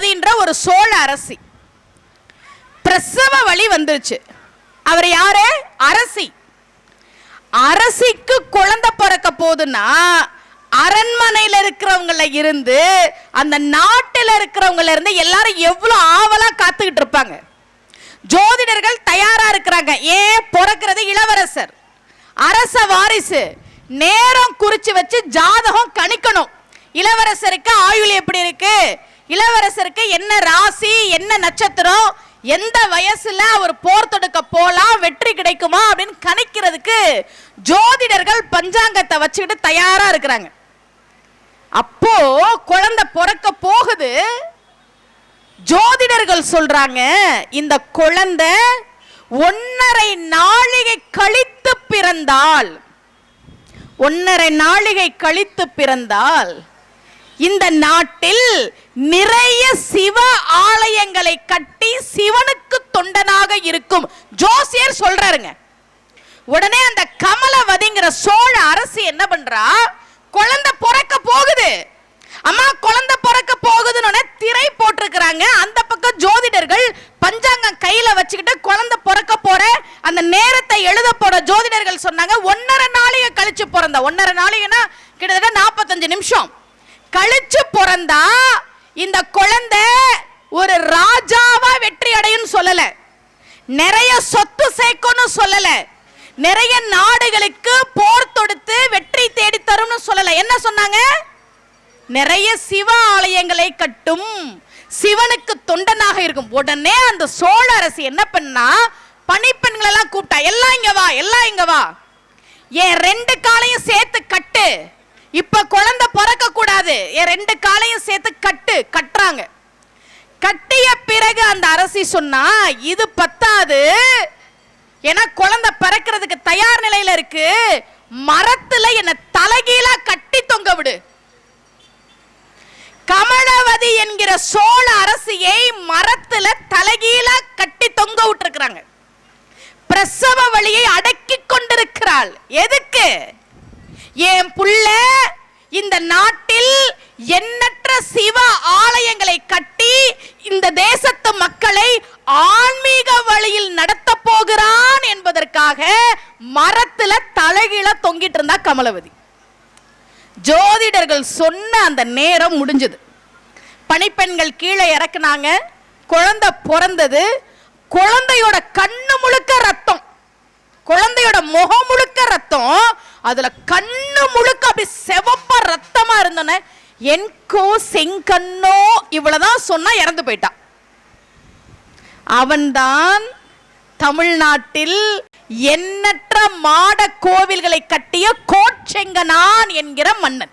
என்ற ஒரு சோழ அரசி. பிரசவ வழி வந்துருச்சு. அவர் யாரு? அரசி. அரசிக்கு குழந்தை பிறக்க போதுன்னா அரண்மனையில இருக்கிறவங்கள இருந்து அந்த நாட்டில் இருக்கிறவங்கள இருந்து எல்லாரும் எவ்வளவு ஆவலா காத்துக்கிட்டு இருப்பாங்க. ஜோதிடர்கள் தயாரா இருக்கிறாங்க. ஏன் பிறக்கிறது இளவரசர். அரச வாரிசு. நேரம் குறிச்சு வச்சு ஜாதகம் கணிக்கணும். இளவரசருக்கு ஆயுள் எப்படி இருக்கு? இளவரசருக்கு என்ன ராசி என்ன நட்சத்திரம் எந்த வயசுல அவர் போர் தொடுக்க போலாம் வெற்றி கிடைக்குமா அப்படின்னு கணிக்கிறதுக்கு ஜோதிடர்கள் பஞ்சாங்கத்தை வச்சுக்கிட்டு தயாரா இருக்கிறாங்க. அப்போ குழந்தை பிறக்க போகுது. ஜோதிடர்கள் சொல்றாங்க இந்த குழந்தை ஒன்னரை நாழிகை கழித்து பிறந்தால் ஒன்னரை நாழிகை கழித்து பிறந்தால் இந்த நாட்டில் நிறைய சிவ ஆலயங்களை கட்டி சிவனுக்கு தொண்டனாக இருக்கும். ஜோசியர் சொல்றாருங்க. உடனே அந்த கமலவதிங்கிற சோழ அரசு என்ன பண்றா? குழந்தை பிறக்க போகுது. அம்மா குழந்தை பிறக்க போகுதுன்னு திரை போட்டிருக்கிறாங்க. அந்த பக்கம் ஜோதிடர்கள் பஞ்சாங்கம் கையில வச்சுக்கிட்டு குழந்தை பிறக்க போற அந்த நேரத்தை எழுத போற ஜோதிடர்கள் சொன்னாங்க. ஒன்னரை நாளைக்கு கழிச்சு பிறந்த. ஒன்னரை நாளைக்குன்னா கிட்டத்தட்ட நாற்பத்தஞ்சு நிமிஷம். கழிச்சு பிறந்தா இந்த குழந்தை ஒரு ராஜாவா வெற்றி அடையும் சொல்லல. நிறைய சொத்து சேர்க்கணும் சொல்லல. நிறைய நாடுகளுக்கு போர் தொடுத்து வெற்றி தேடி தரும்னு சொல்லல. என்ன சொன்னாங்க? நிறைய சிவ ஆலயங்களை கட்டும் சிவனுக்கு தொண்டனாக இருக்கும். உடனே அந்த சோழ அரசு என்ன பண்ணா? பணிப்பெண்கள் எல்லாம் கூப்பிட்டா எல்லாம் இங்க வா எல்லாம் இங்க வா. என் ரெண்டு காலையும் சேர்த்து கட்டு. இப்ப குழந்தை பிறக்க கூடாது. என் ரெண்டு காலையும் சேர்த்து கட்டு கட்டுறாங்க. கட்டிய பிறகு அந்த அரசி சொன்னா இது பத்தாது. ஏன்னா குழந்தை பிறக்கிறதுக்கு தயார் நிலையில இருக்கு. மரத்துல என்ன தலைகீழா கட்டி தொங்க விடு. கமலவதி என்கிற சோழ அரசியை மரத்துல தலைகீழா கட்டி தொங்க விட்டுருக்கிறாங்க. பிரசவ வழியை அடக்கி கொண்டிருக்கிறாள். எதுக்கு? என் புள்ள இந்த நாட்டில் எண்ணற்ற சிவ ஆலயங்களை கட்டி இந்த தேசத்து மக்களை ஆன்மீக வழியில் நடத்த போகிறான் என்பதற்காக மரத்துல தலைகீழ தொங்கிட்டு இருந்தா கமலவதி. ஜோதிடர்கள் சொன்ன அந்த நேரம் முடிஞ்சது. பணிப்பெண்கள் கீழே இறக்குனாங்க. குழந்தை பிறந்தது. குழந்தையோட கண்ணு முழுக்க ரத்தம். குழந்தையோட முகம் முழுக்க ரத்தம். அதுல கண்ணு முழுக்க அப்படி செவப்பா ரத்தமா இருந்தோன்னே என்கோ செங்கண்ணோ இவ்வளவுதான் சொன்னா இறந்து போயிட்டான் அவன்தான் தமிழ்நாட்டில் எண்ணற்ற மாட கோவில்களை கட்டிய கோட்செங்கனான் என்கிற மன்னன்.